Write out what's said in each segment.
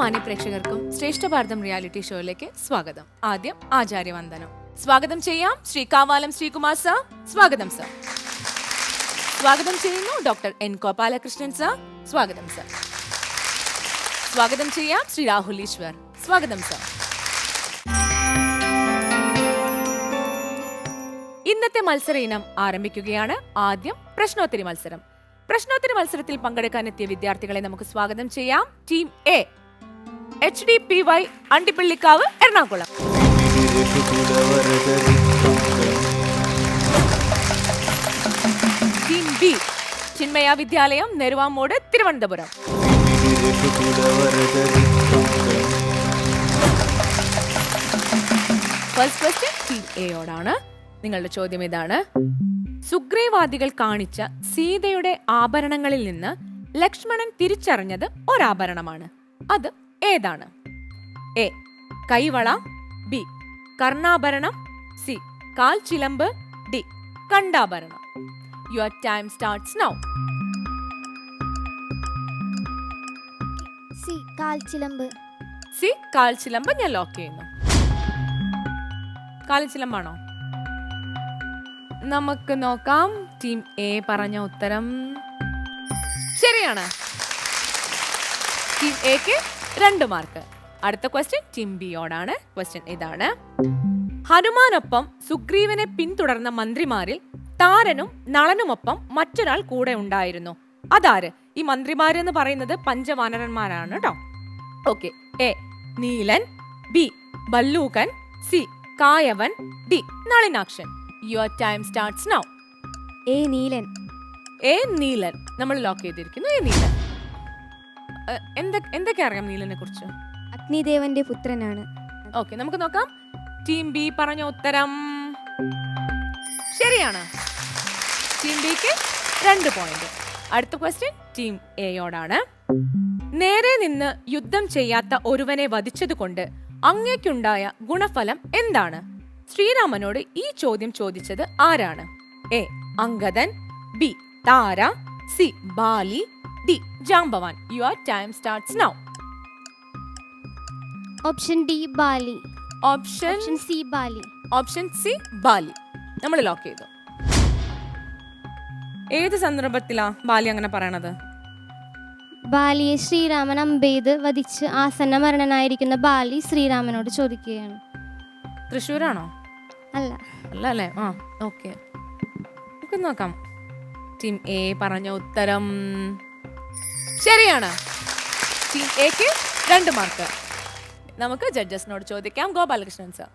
മാന്യ പ്രേക്ഷകർക്കും ശ്രേഷ്ഠ ഭാരതം റിയാലിറ്റി ഷോയിലേക്ക് സ്വാഗതം. ആദ്യം ആചാര്യവന്ദനം. സ്വാഗതം ചെയ്യാം ശ്രീ കാവാലം ശ്രീകുമാർ സാർ. സ്വാഗതം സാർ. സ്വാഗതം ചെയ്യുന്നു ഡോക്ടർ എൻ ഗോപാലകൃഷ്ണൻ സാർ. സ്വാഗതം സാർ. സ്വാഗതം ചെയ്യാം ശ്രീ രാഹുൽ ഈശ്വർ. സ്വാഗതം സാർ. ഇന്നത്തെ മത്സര ഇനം ആരംഭിക്കുകയാണ്. ആദ്യം പ്രശ്നോത്തരി മത്സരം. പ്രശ്നോത്തരി മത്സരത്തിൽ പങ്കെടുക്കാൻ എത്തിയ വിദ്യാർത്ഥികളെ നമുക്ക് സ്വാഗതം ചെയ്യാം. Team A H D P Y Andippillikavu Ernakulam. Chinmaya Vidyalayam Neruvamodu Thiruvananthapuram. First നിങ്ങളുടെ ചോദ്യം ഇതാണ്. സുഗ്രീവാദികൾ കാണിച്ച സീതയുടെ ആഭരണങ്ങളിൽ നിന്ന് ലക്ഷ്മണൻ തിരിച്ചറിഞ്ഞത് ഒരാഭരണമാണ്. അത് ഏതാണ്? എ കൈവള ബി കർണാഭരണം സി കാൽ ചിലമ്പ് D കണ്ടാഭരണം. Your time starts now C കാൽച്ചിലമ്പ് C കാൽ ചിലമ്പ് ഞാൻ ലോക്ക് ചെയ്യുന്നു. കാൽചിലമ്പാണോ നമുക്ക് നോക്കാം. ടീം എ പറഞ്ഞ ഉത്തരം ശരിയാണ്. ടീം എക്ക് രണ്ട് മാർക്ക്. അടുത്ത ക്വസ്റ്റ്യൻ ചിംബിയോടാണ് ക്വസ്റ്റ്യൻ ഇതാണ്. ഹനുമാനൊപ്പം സുഗ്രീവനെ പിന്തുടർന്ന മന്ത്രിമാരിൽ താരനും നളനുമൊപ്പം മറ്റൊരാൾ കൂടെ ഉണ്ടായിരുന്നു. അതാര്? ഈ മന്ത്രിമാരെന്ന് പറയുന്നത് പഞ്ചവാനരന്മാരാണ് കേട്ടോ okay A Neelan. B Ballookan C Kayavan. D Nalinakshan. Your time starts now A Neelan. A Neelan. നമ്മൾ ലോക്ക് ചെയ്തിരിക്കുന്നു എ നീലൻ. ഏഹ്, എന്തൊ- എന്തൊക്കെ അറിയാം നീലനെ കുറിച്ച്? അഗ്നിദേവന്റെ പുത്രനാണ്. ഓക്കെ നമുക്ക് നോക്കാം. ടീം ബി പറഞ്ഞ ഉത്തരം. ശരിയാണ്. ടീം ബിക്ക് രണ്ട് പോയിന്റ് അടുത്ത ക്വസ്റ്റ്യൻ ടീം എയോടാണ്. നേരെ നിന്ന് യുദ്ധം ചെയ്യാത്ത ഒരുവനെ വധിച്ചതുകൊണ്ട് അങ്ങേക്കുണ്ടായ ഗുണഫലം എന്താണ്? ശ്രീരാമനോട് ഈ ചോദ്യം ചോദിച്ചത് ആരാണ്? A Angadan B Thara C Bali D Jambavan your time starts now option D Bali. Option option C Bali. Option C Bali. നമ്മൾ ലോക്ക് ചെയ്തു. ഏത് സന്ദർഭത്തിലാ ബാലി അങ്ങനെ പറയണത്? ബാലിയെ ശ്രീരാമൻ അമ്പെയ്ത് വധിച്ച് ആസന്ന മരണനായിരിക്കുന്ന ബാലി ശ്രീരാമനോട് ചോദിക്കുകയാണ്. തൃശ്ശൂരാണോ? അല്ല. അല്ല അല്ലേ? ആ ഓക്കെ നമുക്ക് നോക്കാം. ടീം എ പറഞ്ഞ ഉത്തരം ശരിയാണ്. ടീം എക്ക് രണ്ട് മാർക്ക് നമുക്ക് ജഡ്ജസിനോട് ചോദിക്കാം ഗോപാലകൃഷ്ണൻ സർ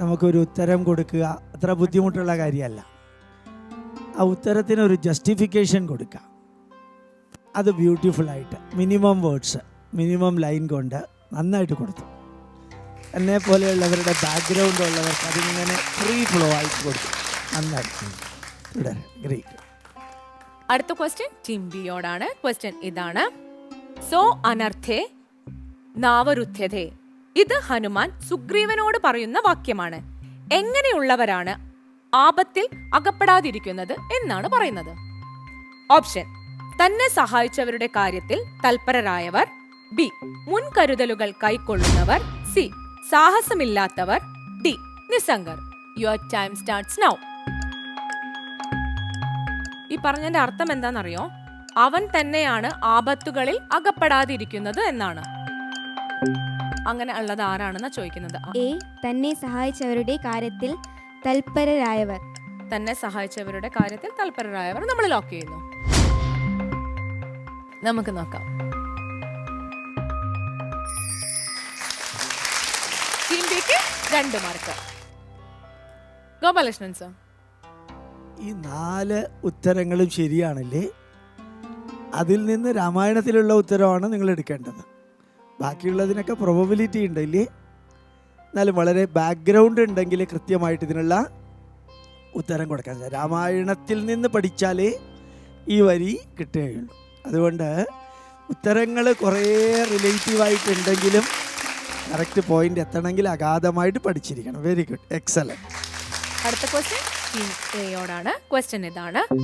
നമുക്കൊരു ഉത്തരം കൊടുക്കുക. അത്ര ബുദ്ധിമുട്ടുള്ള കാര്യമല്ല. ആ ഉത്തരത്തിന് ഒരു ജസ്റ്റിഫിക്കേഷൻ കൊടുക്കുക. അത് ബ്യൂട്ടിഫുൾ ആയിട്ട് മിനിമം വേർഡ്സ് മിനിമം ലൈൻ കൊണ്ട് നന്നായിട്ട് കൊടുത്തു. എന്നെ പോലെയുള്ളവരുടെ ബാക്ക്ഗ്രൗണ്ട് ഉള്ളവർക്ക് അതിങ്ങനെ ഫ്രീ ഫ്ലോ ആയിട്ട് കൊടുത്തു. നന്നായിട്ട്. ഗ്രേറ്റ് അടുത്ത ക്വസ്റ്റ്യൻ ടീം ബിയോടാണ് ക്വസ്റ്റ്യൻ ഇതാണ്. സോ അനർത്ഥേ നാവരുദ്ധ്യതേ ഇത് ഹനുമാൻ സുഗ്രീവനോട് പറയുന്ന വാക്യമാണ്. എങ്ങനെയുള്ളവരാണ് ആപത്തിൽ അകപ്പെടാതിരിക്കുന്നത് എന്നാണ് പറയുന്നത്. ഓപ്ഷൻ തന്നെ സഹായിച്ചവരുടെ കാര്യത്തിൽ തൽപരരായവർ. ബി മുൻകരുതലുകൾ കൈക്കൊള്ളുന്നവർ. സി സാഹസമില്ലാത്തവർ. ഡി നിസംഗർ യുവർ ടൈം സ്റ്റാർട്ട്സ് നൗ ഈ പറഞ്ഞതിന്റെ അർത്ഥം എന്താണെന്നറിയോ? അവൻ തന്നെയാണ് ആപത്തുകളിൽ അകപ്പെടാതിരിക്കുന്നത് എന്നാണ്. അങ്ങനെ ഉള്ളത് ആരാണെന്നാ ചോദിക്കുന്നത്? എ തന്നെ സഹായിച്ചവരുടെ കാര്യത്തിൽ തൽപരരായവർ. തന്നെ സഹായിച്ചവരുടെ കാര്യത്തിൽ തൽപരരായവർ നമ്മൾ ലോക്ക് ചെയ്യുന്നു. നമുക്ക് നോക്കാം. ടീം ബിക്ക് രണ്ട് മാർക്ക് ഗോപാലകൃഷ്ണൻ സർ ഈ നാല് ഉത്തരങ്ങളും ശരിയാണല്ലേ? അതിൽ നിന്ന് രാമായണത്തിലുള്ള ഉത്തരമാണ് നിങ്ങൾ എടുക്കേണ്ടത്. ബാക്കിയുള്ളതിനൊക്കെ പ്രൊബബിലിറ്റി ഉണ്ട് ഇല്ലേ എന്നാലും വളരെ ബാക്ക്ഗ്രൗണ്ട് ഉണ്ടെങ്കിൽ കൃത്യമായിട്ട് ഇതിനുള്ള ഉത്തരം കൊടുക്കാൻ രാമായണത്തിൽ നിന്ന് പഠിച്ചാലേ ഈ വരി കിട്ടുകയുള്ളൂ. അതുകൊണ്ട് ഉത്തരങ്ങൾ കുറേ റിലേറ്റീവായിട്ടുണ്ടെങ്കിലും കറക്റ്റ് പോയിന്റ് എത്തണമെങ്കിൽ അഗാധമായിട്ട് പഠിച്ചിരിക്കണം. വെരി ഗുഡ് എക്സലന്റ് അടുത്ത ക്വസ്റ്റ്യൻ എയോടാണ് ക്വസ്റ്റ്യൻ ഇതാണ്.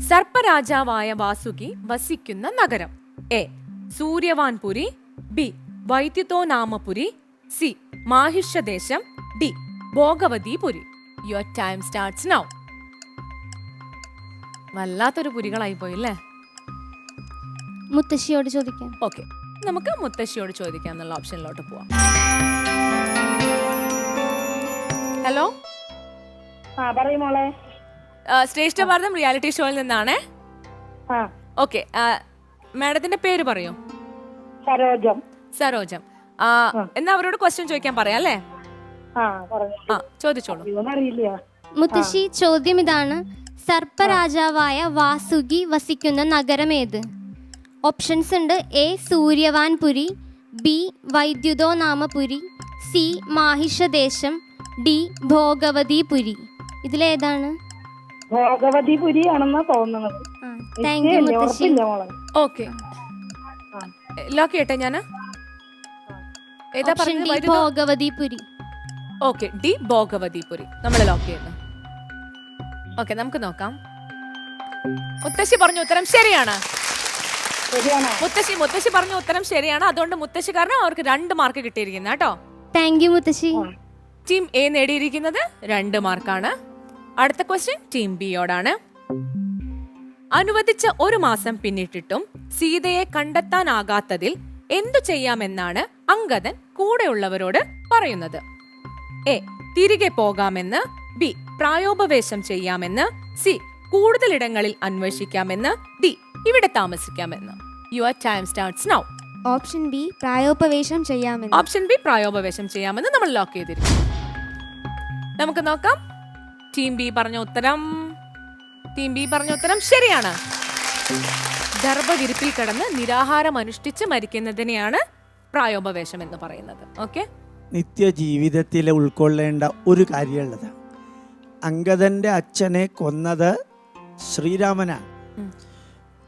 സർപ്പരാജാവായ വാസുകി വസിക്കുന്ന നഗരം. A. Suryavanpuri. B. Vaidyuthonamapuri. C. Mahishadesham. D. Bhogavatipuri. Your time starts now വല്ലാത്തൊരു പുരികളായി പോയില്ലേ മുത്തശ്ശിയോട് ചോദിക്കാം. ഓക്കെ നമുക്ക് മുത്തശ്ശിയോട് ചോദിക്കാം എന്നുള്ള ഓപ്ഷനിലോട്ട് പോവാം. ഹലോ ആ പറയൂ മോളെ. ശ്രേഷ്ഠ ഭാരതം റിയാലിറ്റി ഷോയിൽ നിന്നാണേ? ആ. ഓക്കെ മാഡത്തിന്റെ പേര് പറയൂ? സരോജം. സരോജം. ആ, എന്നാ അവരോട് ക്വസ്റ്റ്യൻ ചോദിക്കാൻ പറയാം അല്ലേ? ആ പറഞ്ഞു. ആ ചോദിച്ചോളൂ. ഇവനറിയില്ല മുത്തശ്ശി ചോദ്യം ഇതാണ്. സർപ്പരാജാവായ വാസുകി വസിക്കുന്ന നഗരം ഏത്? ഓപ്ഷൻസ് ഉണ്ട്. A Suryavanpuri B Vaidyuthonamapuri C Mahishadesham D Bhogavatipuri. ഇതിലേതാണ്? ഭോഗവതി പുരിയാണെന്നാ തോന്നുന്നത്. താങ്ക് യു നിശ്ചയമില്ല, മുത്തശ്ശി. ഉറപ്പില്ല മോളെ. ഓക്കെ ലോക്ക് ചെയ്യട്ടെ ഞാൻ? ഏതാ ഓപ്ഷൻ ഡി പറഞ്ഞത് ഭോഗവതിപുരി ഓക്കെ ഡി ഭോഗവതിപുരി നമ്മൾ ലോക്ക് ചെയ്യുന്നു ഓക്കെ നമുക്ക് നോക്കാം. മുത്തശ്ശി പറഞ്ഞ ഉത്തരം ശരിയാണ്. ശരിയാണോ? മുത്തശ്ശി മുത്തശ്ശി പറഞ്ഞ ഉത്തരം ശരിയാണ്. അതുകൊണ്ട് മുത്തശ്ശി കാരണം അവർക്ക് രണ്ട് മാർക്ക് കിട്ടിയിരിക്കുന്നത് കേട്ടോ. താങ്ക് യു മുത്തശ്ശി. ടീം എ നേടിയിരിക്കുന്നത് രണ്ട് മാർക്കാണ് അടുത്ത ക്വസ്റ്റ്യൻ ടീം ബിയോടാണ് അനുവദിച്ച ഒരു മാസം പിന്നിട്ടിട്ടും സീതയെ കണ്ടെത്താനാകാത്തതിൽ എന്തു ചെയ്യാമെന്നാണ് അങ്കദൻ കൂടെയുള്ളവരോട് പറയുന്നത്. എ. തിരികെ പോകാമെന്ന്. ബി. പ്രായോപവേശം ചെയ്യാമെന്ന്. സി. കൂടുതൽ ഇടങ്ങളിൽ അന്വേഷിക്കാമെന്ന്. ഡി. ഇവിടെ താമസിക്കാമെന്ന്. Your time starts now option B പ്രായോപവേശം ചെയ്യാമെന്ന്. ഓപ്ഷൻ ബി പ്രായോപവേശം ചെയ്യാമെന്ന് നമ്മൾ ലോക്ക് ചെയ്തിരിക്കും നമുക്ക് നോക്കാം. ടീം ബി പറഞ്ഞ ഉത്തരം. ടീം ബി പറഞ്ഞ ഉത്തരം ശരിയാണ്. ഗർഭവിരിപ്പിൽ കിടന്ന് നിരാഹാരം അനുഷ്ഠിച്ച് മരിക്കുന്നതിനെയാണ് പ്രായോപവേശം എന്ന് പറയുന്നത്. ഓക്കെ നിത്യജീവിതത്തിൽ ഉൾക്കൊള്ളേണ്ട ഒരു കാര്യമുള്ളത്. അങ്കദന്റെ അച്ഛനെ കൊന്നത് ശ്രീരാമനാണ്.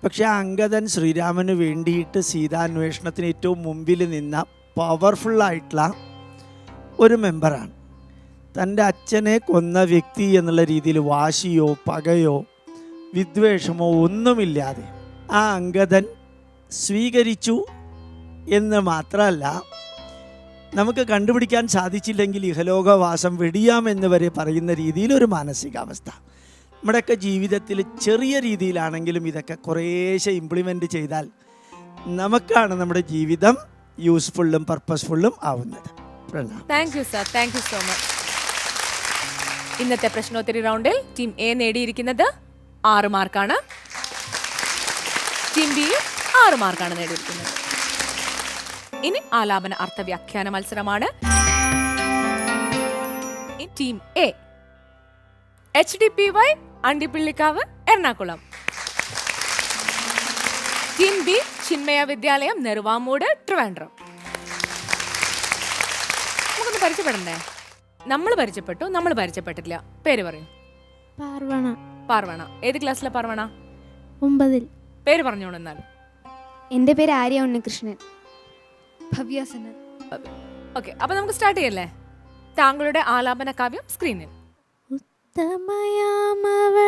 പക്ഷെ അങ്കദൻ ശ്രീരാമന് വേണ്ടിയിട്ട് സീതാന്വേഷണത്തിന് ഏറ്റവും മുമ്പിൽ നിന്ന പവർഫുള്ളായിട്ടുള്ള ഒരു മെമ്പറാണ് തന്റെ അച്ഛനെ കൊന്ന വ്യക്തി എന്നുള്ള രീതിയിൽ വാശിയോ പകയോ വിദ്വേഷമോ ഒന്നുമില്ലാതെ ആ അംഗതൻ സ്വീകരിച്ചു എന്ന് മാത്രമല്ല നമുക്ക് കണ്ടുപിടിക്കാൻ സാധിച്ചില്ലെങ്കിൽ ഇഹലോകവാസം വെടിയാമെന്ന് വരെ പറയുന്ന രീതിയിൽ ഒരു മാനസികാവസ്ഥ. നമ്മുടെയൊക്കെ ജീവിതത്തിൽ ചെറിയ രീതിയിലാണെങ്കിലും ഇതൊക്കെ കുറേശ്ശെ ഇംപ്ലിമെന്റ് ചെയ്താൽ നമുക്കാണ് നമ്മുടെ ജീവിതം യൂസ്ഫുള്ളും പർപ്പസ്ഫുള്ളും ആവുന്നത്. Thank you sir thank you so much ഇന്നത്തെ പ്രശ്നോത്തരി റൗണ്ടിൽ ടീം എ നേടിയിരിക്കുന്നത് ആറ് മാർക്കാണ്. ടീം ബി ആറ് മാർക്കാണ് നേടിയിരിക്കുന്നത്. ഇനി ആലാപന അർത്ഥവ്യാഖ്യാന മത്സരമാണ്. Team A H D P Y Andippillikavu Ernakulam. Team B Chinmaya Vidyalayam Neruvamoodu Trivandrum. നമുക്കൊന്ന് പരിചയപ്പെടണ്ടേ? നമ്മൾ പരിചയപ്പെട്ടു നമ്മൾ പരിചയപ്പെട്ടില്ല പേര് പറയൂ. പാർവണ. പാർവണ. ഏത് ക്ലാസ്സിലെ പാർവണ? ഒമ്പതിൽ. പേര് പറഞ്ഞോളൂ എന്നാൽ. എന്റെ പേര് ആര്യ ഉണ്ണികൃഷ്ണൻ. ഭവ്യാസന. ഓക്കെ അപ്പൊ നമുക്ക് സ്റ്റാർട്ട് ചെയ്യല്ലേ? താങ്കളുടെ ആലാപന കാവ്യം സ്ക്രീനിൽ. ഉത്തമയാമവൾ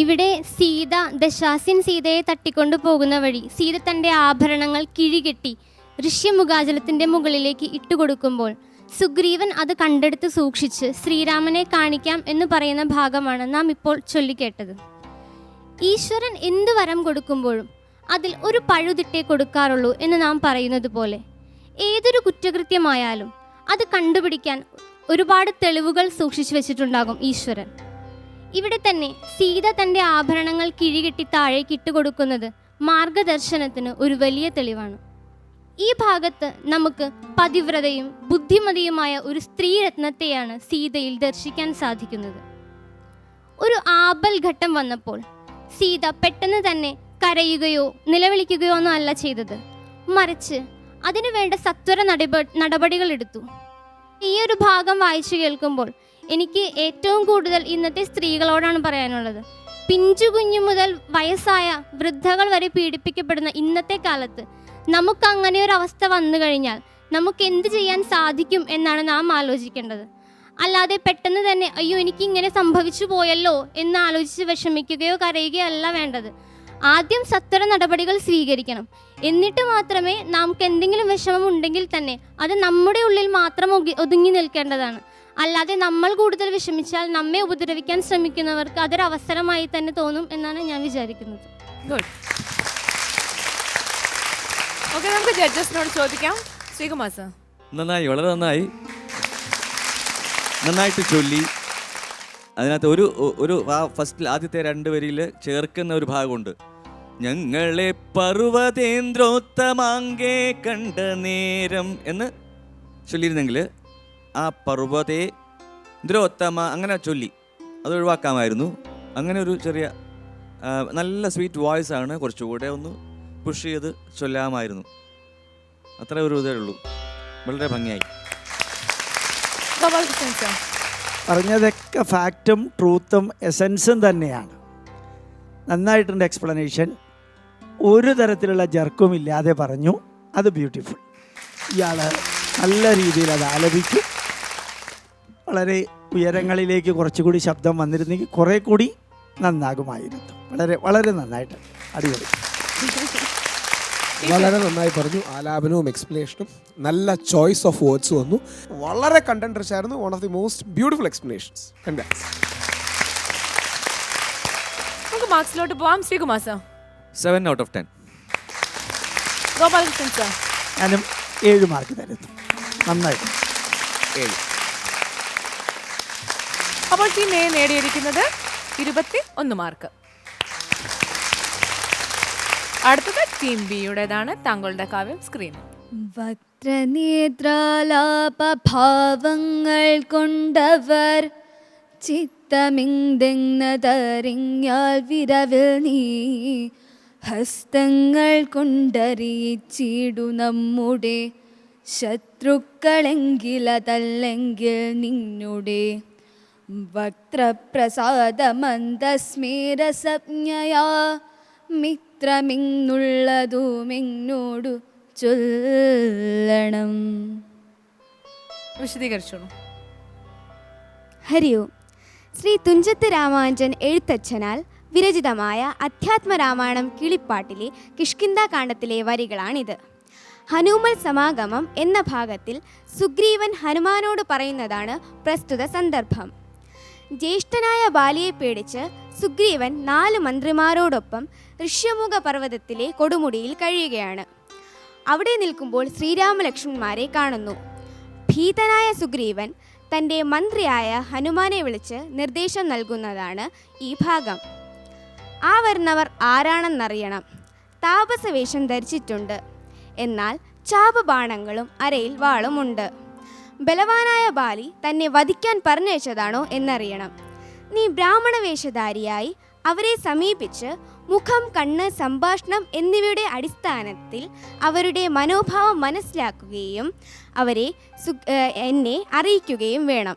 ഇവിടെ സീത ദശാസ്യൻ സീതയെ തട്ടിക്കൊണ്ടു പോകുന്ന വഴി സീത തന്റെ ആഭരണങ്ങൾ കിഴികെട്ടി ഋഷ്യമുഖാചലത്തിന്റെ മുകളിലേക്ക് ഇട്ടുകൊടുക്കുമ്പോൾ സുഗ്രീവൻ അത് കണ്ടെടുത്ത് സൂക്ഷിച്ച് ശ്രീരാമനെ കാണിക്കാം എന്ന് പറയുന്ന ഭാഗമാണ് നാം ഇപ്പോൾ ചൊല്ലിക്കേട്ടത്. ഈശ്വരൻ എന്തു വരം കൊടുക്കുമ്പോഴും അതിൽ ഒരു പഴുതിട്ടേ കൊടുക്കാറുള്ളൂ എന്ന് നാം പറയുന്നത് പോലെ. ഏതൊരു കുറ്റകൃത്യമായാലും അത് കണ്ടുപിടിക്കാൻ ഒരുപാട് തെളിവുകൾ സൂക്ഷിച്ചു വെച്ചിട്ടുണ്ടാകും ഈശ്വരൻ. ഇവിടെ തന്നെ സീത തന്റെ ആഭരണങ്ങൾ കിഴികെട്ടി താഴേക്ക് ഇട്ടുകൊടുക്കുന്നത് മാർഗദർശനത്തിന് ഒരു വലിയ തെളിവാണ്. ഈ ഭാഗത്ത് നമുക്ക് പതിവ്രതയും ബുദ്ധിമതിയുമായ ഒരു സ്ത്രീരത്നത്തെയാണ് സീതയിൽ ദർശിക്കാൻ സാധിക്കുന്നത്. ഒരു ആപൽ ഘട്ടം വന്നപ്പോൾ സീത പെട്ടെന്ന് തന്നെ കരയുകയോ നിലവിളിക്കുകയോ ഒന്നും അല്ല ചെയ്തത്. മറിച്ച് അതിനു വേണ്ട സത്വര നടപ നടപടികൾ എടുത്തു ഈ ഒരു ഭാഗം വായിച്ചു കേൾക്കുമ്പോൾ എനിക്ക് ഏറ്റവും കൂടുതൽ ഇന്നത്തെ സ്ത്രീകളോടാണ് പറയാനുള്ളത്. പിഞ്ചു കുഞ്ഞു മുതൽ വയസ്സായ വൃദ്ധകൾ വരെ പീഡിപ്പിക്കപ്പെടുന്ന ഇന്നത്തെ കാലത്ത് നമുക്ക് അങ്ങനെ ഒരു അവസ്ഥ വന്നു കഴിഞ്ഞാൽ നമുക്ക് എന്ത് ചെയ്യാൻ സാധിക്കും എന്നാണ് നാം ആലോചിക്കേണ്ടത്. അല്ലാതെ പെട്ടെന്ന് തന്നെ അയ്യോ എനിക്ക് ഇങ്ങനെ സംഭവിച്ചു പോയല്ലോ എന്ന് ആലോചിച്ച് വിഷമിക്കുകയോ കരയുകയോ അല്ല വേണ്ടത്. ആദ്യം സത്വര നടപടികൾ സ്വീകരിക്കണം. എന്നിട്ട് മാത്രമേ നമുക്ക് എന്തെങ്കിലും വിഷമം ഉണ്ടെങ്കിൽ തന്നെ അത് നമ്മുടെ ഉള്ളിൽ മാത്രം ഒതുങ്ങി- നിൽക്കേണ്ടതാണ്. അല്ലാതെ നമ്മൾ കൂടുതൽ വിഷമിച്ചാൽ നമ്മെ ഉപദ്രവിക്കാൻ ശ്രമിക്കുന്നവർക്ക് അതൊരവസരമായി തന്നെ തോന്നും എന്നാണ് ഞാൻ വിചാരിക്കുന്നത്. ഗുഡ് ഓക്കെ നമുക്ക് ജഡ്ജസിനോട് ചോദിക്കാം. ശ്രീകുമാർ സർ. നന്നായി വളരെ നന്നായി. നന്നായിട്ട് ചൊല്ലി. അതിനകത്ത് ഒരു ഒരു ആ ഫസ്റ്റിൽ ആദ്യത്തെ രണ്ട് വരിയിൽ ചേർക്കുന്ന ഒരു ഭാഗമുണ്ട്. ഞങ്ങളെ പർവതേന്ദ്രോത്തമാങ്കേ കണ്ട നേരം എന്ന് ചൊല്ലിയിരുന്നെങ്കിൽ ആ പർവതേന്ദ്രോത്തമ അങ്ങനെ ചൊല്ലി. അത് ഒഴിവാക്കാമായിരുന്നു. അങ്ങനെ ഒരു ചെറിയ നല്ല സ്വീറ്റ് വോയിസ് ആണ് കുറച്ചുകൂടെ ഒന്ന് പുഷ് ചെയ്ത് ചൊല്ലാമായിരുന്നു. അത്ര ഒരു ഇതേ ഉള്ളൂ. വളരെ ഭംഗിയായി. പറഞ്ഞതൊക്കെ ഫാക്റ്റും ട്രൂത്തും എസൻസും തന്നെയാണ്. നന്നായിട്ടുണ്ട് എക്സ്പ്ലനേഷൻ ഒരു തരത്തിലുള്ള ജർക്കും ഇല്ലാതെ പറഞ്ഞു. അത് ബ്യൂട്ടിഫുൾ ഇയാൾ നല്ല രീതിയിൽ അത് ആലപിച്ചു വളരെ ഉയരങ്ങളിലേക്ക് കുറച്ചുകൂടി ശബ്ദം വന്നിരുന്നെങ്കിൽ കുറേ കൂടി നന്നാകുമായിരുന്നു. വളരെ വളരെ നന്നായിട്ട്. അടിപൊളി. വളരെ നന്നായി പറഞ്ഞു. ആലാപനവും എക്സ്പ്ലനേഷനും നല്ല ചോയ്സ് ഓഫ് വേർഡ്സ് വന്നു. വളരെ കണ്ടന്റ് റിച്ച് ആയിരുന്നു. One of the most beautiful explanations നമുക്ക് മാർക്സിലോട്ട് പോവാം. Sreekumar sir seven out of ten Gopalakrishnan sir ഞാനും ഏഴ് മാർക്ക് തരുന്നു. നന്നായിട്ട്. ഏഴ്. അപ്പോൾ ടീം എ നേടിയിരിക്കുന്നത് ഇരുപത്തി ഒന്ന് മാർക്ക് അടുത്തത് ടീം ബിയുടേതാണ് താങ്കളുടെ കാവ്യം സ്ക്രീൻ വക്രനേത്രാലാപഭാവങ്ങൾ കൊണ്ടവർ ചിത്തമിന്തെന്നതറിഞ്ഞാൽ വിരവിൽ നീ ഹസ്തങ്ങൾ കൊണ്ടറിയിച്ചിടു നമ്മുടെ ശത്രുക്കളെങ്കിലതല്ലെങ്കിൽ നിന്നുടെ വക്രപ്രസാദമന്ദസ്മേരസജ്ഞയാ. മിത്രമിങ്ങുള്ളതുമിങ്ങോടു ചൊല്ലണം. വിശദീകരിച്ചോളൂ. ഹരി ഓം ശ്രീ തുഞ്ചത്ത് രാമാനുജൻ എഴുത്തച്ഛനാൽ വിരചിതമായ അധ്യാത്മരാമായണം കിളിപ്പാട്ടിലെ കിഷ്കിന്ത കാണ്ഡത്തിലെ വരികളാണിത്. ഹനുമൽ സമാഗമം എന്ന ഭാഗത്തിൽ സുഗ്രീവൻ ഹനുമാനോട് പറയുന്നതാണ് പ്രസ്തുത സന്ദർഭം. ജ്യേഷ്ഠനായ ബാലിയെ പേടിച്ച് സുഗ്രീവൻ നാല് മന്ത്രിമാരോടൊപ്പം ഋഷ്യമുഖ പർവതത്തിലെ കൊടുമുടിയിൽ കഴിയുകയാണ്. അവിടെ നിൽക്കുമ്പോൾ ശ്രീരാമലക്ഷ്മണന്മാരെ കാണുന്നു. ഭീതനായ സുഗ്രീവൻ തന്റെ മന്ത്രിയായ ഹനുമാനെ വിളിച്ച് നിർദ്ദേശം നൽകുന്നതാണ് ഈ ഭാഗം. ആ വരുന്നവർ ആരാണെന്നറിയണം. താപസവേഷം ധരിച്ചിട്ടുണ്ട്. എന്നാൽ ചാപബാണങ്ങളും അരയിൽ വാളുമുണ്ട്. ബലവാനായ ബാലി തന്നെ വധിക്കാൻ പറഞ്ഞയച്ചതാണോ എന്നറിയണം. നീ ബ്രാഹ്മണ വേഷധാരിയായി അവരെ സമീപിച്ച് മുഖം കണ്ണ് സംഭാഷണം എന്നിവയുടെ അടിസ്ഥാനത്തിൽ അവരുടെ മനോഭാവം മനസ്സിലാക്കുകയും അവരെ എന്നെ അറിയിക്കുകയും വേണം.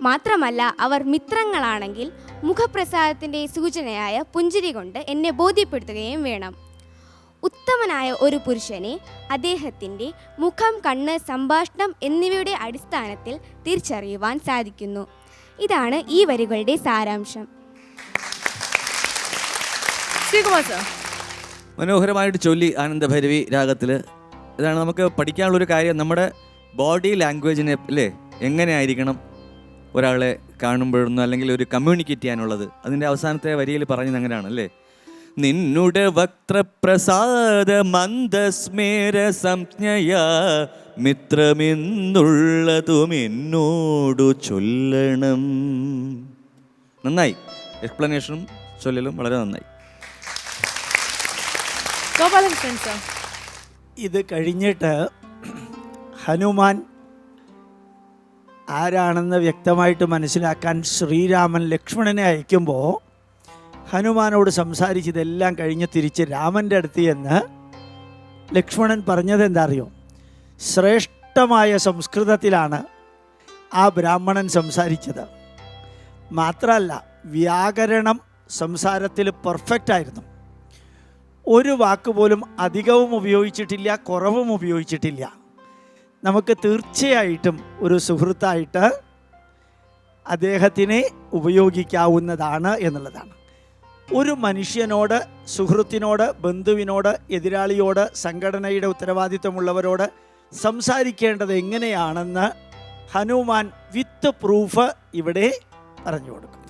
മാത്രമല്ല അവർ മിത്രങ്ങളാണെങ്കിൽ മുഖപ്രസാദത്തിന്റെ സൂചനയായ പുഞ്ചിരി കൊണ്ട് എന്നെ ബോധ്യപ്പെടുത്തുകയും വേണം. ഉത്തമനായ ഒരു പുരുഷനെ അദ്ദേഹത്തിന്റെ മുഖം കണ്ണ് സംഭാഷണം എന്നിവയുടെ അടിസ്ഥാനത്തിൽ തിരിച്ചറിയുവാൻ സാധിക്കുന്നു. ഇതാണ് ഈ വരികളുടെ സാരാംശം. മനോഹരമായിട്ട് ചൊല്ലി ആനന്ദഭൈരവി രാഗത്തിൽ ഇതാണ് നമുക്ക് പഠിക്കാനുള്ളൊരു കാര്യം. നമ്മുടെ ബോഡി ലാംഗ്വേജിനെ അല്ലേ എങ്ങനെയായിരിക്കണം ഒരാളെ കാണുമ്പോഴൊന്നും അല്ലെങ്കിൽ ഒരു കമ്മ്യൂണിക്കേറ്റ് ചെയ്യാനുള്ളത്. അതിന്റെ അവസാനത്തെ വരിയിൽ പറഞ്ഞത് അങ്ങനെയാണ് അല്ലേ? നിന്നുടെ വക്രപ്രസാദ മന്ദസ്മേര സംജ്ഞയ മിത്രമെന്നുള്ളതും എന്നോടു ചൊല്ലണം. നന്നായി. എക്സ്പ്ലനേഷനും ചൊല്ലലും വളരെ നന്നായി. ഇത് കഴിഞ്ഞിട്ട് ഹനുമാൻ ആരാണെന്ന് വ്യക്തമായിട്ട് മനസ്സിലാക്കാൻ ശ്രീരാമൻ ലക്ഷ്മണനെ അയക്കുമ്പോൾ ഹനുമാനോട് സംസാരിച്ചതെല്ലാം കഴിഞ്ഞ് തിരിച്ച് രാമന്റെ അടുത്ത് എന്ന് ലക്ഷ്മണൻ പറഞ്ഞത് എന്താ അറിയോ ശ്രേഷ്ഠമായ സംസ്കൃതത്തിലാണ് ആ ബ്രാഹ്മണൻ സംസാരിച്ചത്. മാത്രമല്ല വ്യാകരണം സംസാരത്തിൽ പെർഫെക്റ്റ് ആയിരുന്നു. ഒരു വാക്ക് പോലും അധികവും ഉപയോഗിച്ചിട്ടില്ല കുറവും ഉപയോഗിച്ചിട്ടില്ല. നമുക്ക് തീർച്ചയായിട്ടും ഒരു സുഹൃത്തായിട്ട് അദ്ദേഹത്തിനെ ഉപയോഗിക്കാവുന്നതാണ് എന്നുള്ളതാണ്. ഒരു മനുഷ്യനോട് സുഹൃത്തിനോട് ബന്ധുവിനോട് എതിരാളിയോട് സംഘടനയുടെ ഉത്തരവാദിത്വമുള്ളവരോട് സംസാരിക്കേണ്ടത് എങ്ങനെയാണെന്ന് ഹനുമാൻ വിത്ത് പ്രൂഫ് ഇവിടെ പറഞ്ഞു കൊടുക്കും.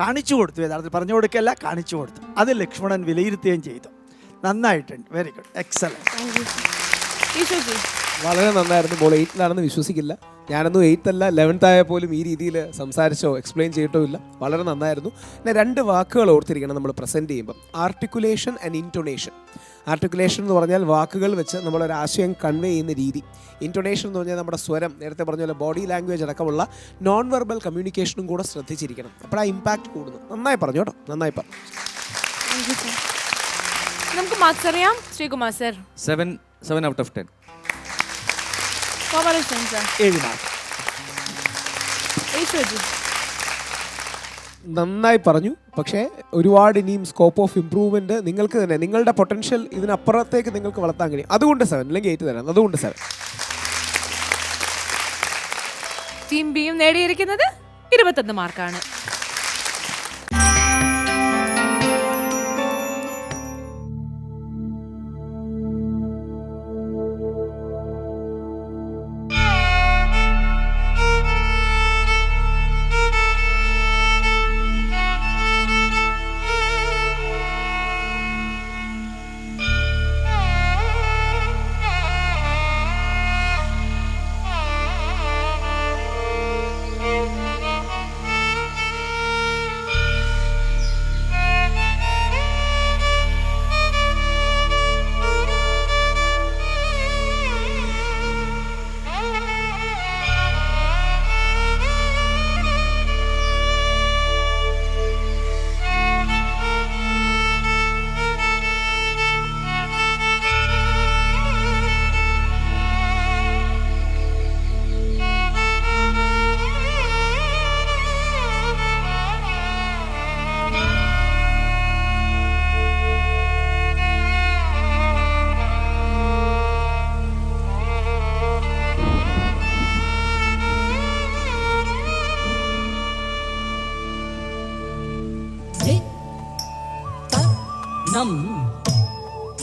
കാണിച്ചു കൊടുത്തു യഥാർത്ഥത്തിൽ പറഞ്ഞു കൊടുക്കല്ല കാണിച്ചു കൊടുത്തു. അത് ലക്ഷ്മണൻ വിലയിരുത്തുകയും ചെയ്തു. നന്നായിട്ടുണ്ട്. വെരി ഗുഡ് എക്സലന്റ് വളരെ നന്നായിരുന്നു. ബോൾ എയ്റ്റിലാണെന്ന് വിശ്വസിക്കില്ല. ഞാനൊന്നും എയ്ത്ത് അല്ല ലെവൻത്ത് ആയ പോലും ഈ രീതിയിൽ സംസാരിച്ചോ എക്സ്പ്ലെയിൻ ചെയ്തിട്ടോ ഇല്ല. വളരെ നന്നായിരുന്നു. പിന്നെ രണ്ട് വാക്കുകൾ ഓർത്തിരിക്കണം നമ്മൾ പ്രസന്റ് ചെയ്യുമ്പം. ആർട്ടിക്കുലേഷൻ ആൻഡ് ഇന്റൊണേഷൻ ആർട്ടിക്കുലേഷൻ എന്ന് പറഞ്ഞാൽ വാക്കുകൾ വെച്ച് നമ്മളൊരു ആശയം കൺവേ ചെയ്യുന്ന രീതി. ഇന്റൊണേഷൻ എന്ന് പറഞ്ഞാൽ നമ്മുടെ സ്വരം. നേരത്തെ പറഞ്ഞ പോലെ ബോഡി ലാംഗ്വേജ് അടക്കമുള്ള നോൺ വെർബൽ കമ്മ്യൂണിക്കേഷനും കൂടെ ശ്രദ്ധിച്ചിരിക്കണം. അപ്പോൾ ആ ഇമ്പാക്റ്റ് കൂടുന്നു നന്നായി പറഞ്ഞു കേട്ടോ. നന്നായി പറഞ്ഞു. നമുക്ക് മാർക്സ് അറിയാം. Sreekumar sir seven seven out of ten sir ഏഴ് മാർക്ക് ഈശോജി നന്നായി പറഞ്ഞു. പക്ഷേ ഒരുപാട് ഇനിയും സ്കോപ്പ് ഓഫ് ഇമ്പ്രൂവ്മെന്റ് നിങ്ങൾക്ക് തന്നെ നിങ്ങളുടെ പൊട്ടൻഷ്യൽ ഇതിനപ്പുറത്തേക്ക് നിങ്ങൾക്ക് വളർത്താൻ കഴിയും. അതുകൊണ്ട് സെവൻ അല്ലെങ്കിൽ എയ്റ്റ് തരാം. അതുകൊണ്ട് സെവൻ ടീം ബിയും നേടിയിരിക്കുന്നത് ഇരുപത്തൊന്ന് മാർക്കാണ്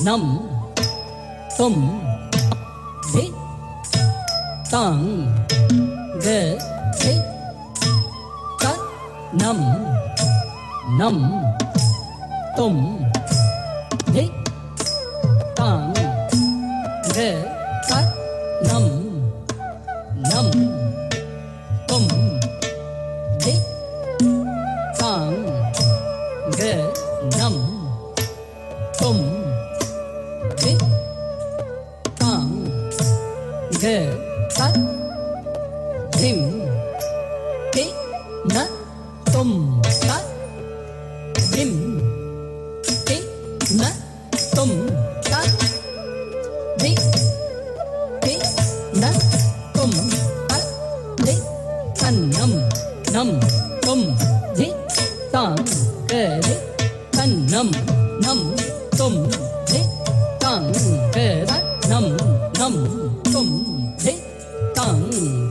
നം tum ധി താങ് ഗ ധി ത നം നം tum ധി താങ് ഗ ത നം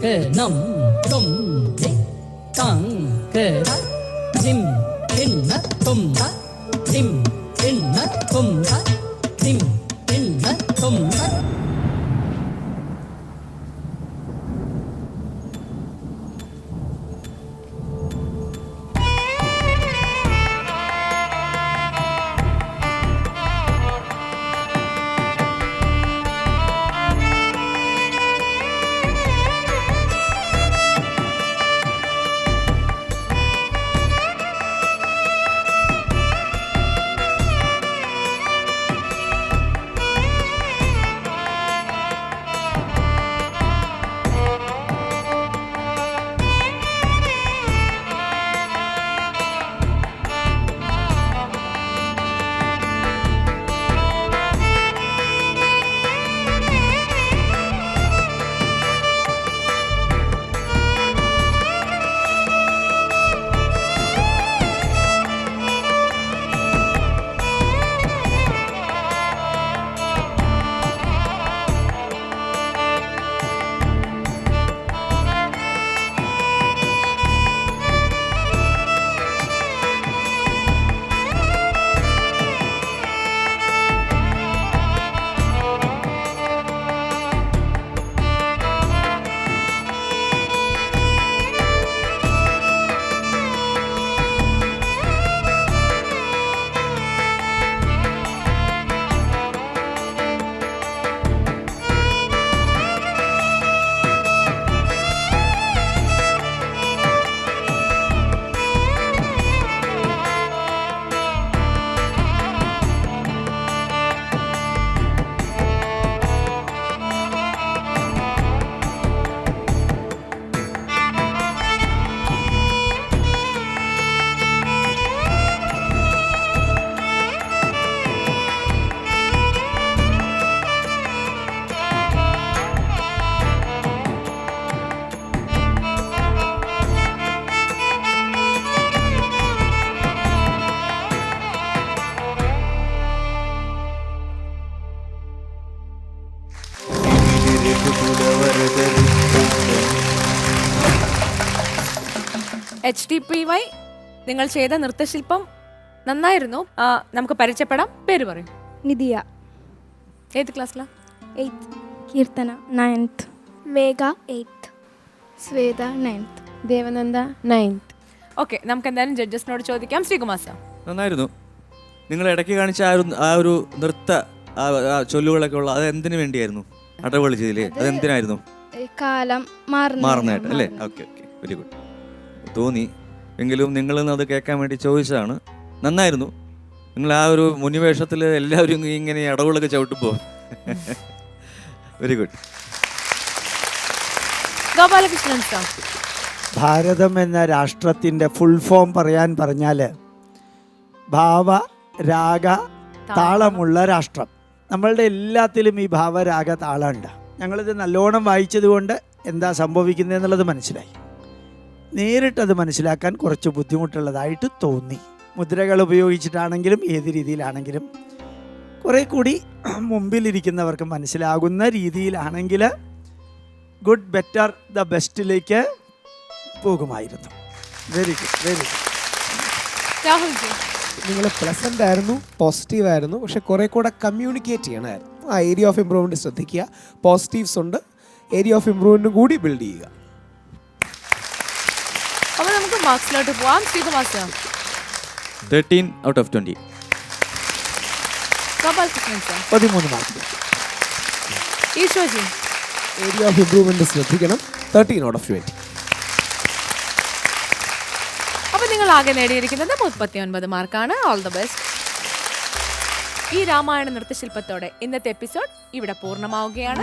നം തും താങ് ജിം തിന്ന തും ജിം തിന്ന തും എച്ച് ഡി പി വൈ നിങ്ങൾ ചെയ്ത നൃത്തശില്പം നന്നായിരുന്നു. ആ, നമുക്ക് പരിചയപ്പെടാം. പേര് പറയും. നിധിയ. ഏത് ക്ലാസ്സിലാ? Eighth Keerthana ninth Megha eighth Shweta ninth Devananda ninth okay നമുക്ക് എന്തായാലും ജഡ്ജസിനോട് ചോദിക്കാം. ശ്രീകുമാർ സാർ. നന്നായിരുന്നു. നിങ്ങൾ ഇടയ്ക്ക് കാണിച്ച ആ ഒരു ആ ഒരു നൃത്ത ആ ആ ചൊല്ലുകളൊക്കെ ഉള്ള അത് എന്തിനു വേണ്ടിയായിരുന്നു? അടവുകൾ ചെയ്തില്ലേ? അത് എന്തിനായിരുന്നു കാലം മാറുന്നതായിട്ട് അല്ലേ? ഓക്കെ ഓക്കെ വെരി ഗുഡ് തോന്നി. എങ്കിലും നിങ്ങളിൽ നിന്ന് അത് കേൾക്കാൻ വേണ്ടി ചോദിച്ചതാണ്. നന്നായിരുന്നു. നിങ്ങൾ ആ ഒരു മുനിവേഷത്തിൽ എല്ലാവരും ഇങ്ങനെ അടവുകളൊക്കെ ചവിട്ടുമ്പോൾ very good Gopalakrishnan sir Bharatam എന്ന രാഷ്ട്രത്തിന്റെ ഫുൾ ഫോം പറയാൻ പറഞ്ഞാൽ ഭാവ രാഗ താളമുള്ള രാഷ്ട്രം. നമ്മളുടെ എല്ലാത്തിലും ഈ ഭാവരാഗ താളമുണ്ട് ഞങ്ങളിത് നല്ലോണം വായിച്ചതുകൊണ്ട് എന്താ സംഭവിക്കുന്നത് എന്നുള്ളത് മനസ്സിലായി. നേരിട്ടത് മനസ്സിലാക്കാൻ കുറച്ച് ബുദ്ധിമുട്ടുള്ളതായിട്ട് തോന്നി. മുദ്രകൾ ഉപയോഗിച്ചിട്ടാണെങ്കിലും ഏത് രീതിയിലാണെങ്കിലും. കുറേ കൂടി മുമ്പിലിരിക്കുന്നവർക്ക് മനസ്സിലാകുന്ന രീതിയിലാണെങ്കിൽ ഗുഡ് ബെറ്റർ ദ ബെസ്റ്റിലേക്ക് പോകുമായിരുന്നു. വെരി ഗുഡ് വെരി ഗുഡ് നിങ്ങൾ പ്ലസന്റ് ആയിരുന്നു പോസിറ്റീവ് ആയിരുന്നു പക്ഷെ കുറെ കൂടെ കമ്മ്യൂണിക്കേറ്റ് ചെയ്യണമായിരുന്നു. ആ ഏരിയ ഓഫ് ഇമ്പ്രൂവ്മെന്റ് ശ്രദ്ധിക്കുക. പോസിറ്റീവ്സ് ഉണ്ട് ഏരിയ ഓഫ് ഇമ്പ്രൂവ്മെന്റും കൂടി ബിൽഡ് ചെയ്യുക. നമുക്ക് മാർക്സിലോട്ട് പോവാം. Sreekumar sir thirteen out of sir പതിമൂന്ന് മാർക്ക് ഏരിയ ഓഫ് ഇമ്പ്രൂവ്മെന്റ് ശ്രദ്ധിക്കണം. തേർട്ടീൻ ഔട്ട് ഓഫ് ട്വന്റി അപ്പോൾ നിങ്ങൾ ആകെ നേടിയിരിക്കുന്നത് മുപ്പത്തി ഒൻപത് മാർക്കാണ് ഓൾ ദ ബെസ്റ്റ് ഈ രാമായണ നൃത്തശില്പത്തോടെ ഇന്നത്തെ എപ്പിസോഡ് ഇവിടെ പൂർണമാവുകയാണ്.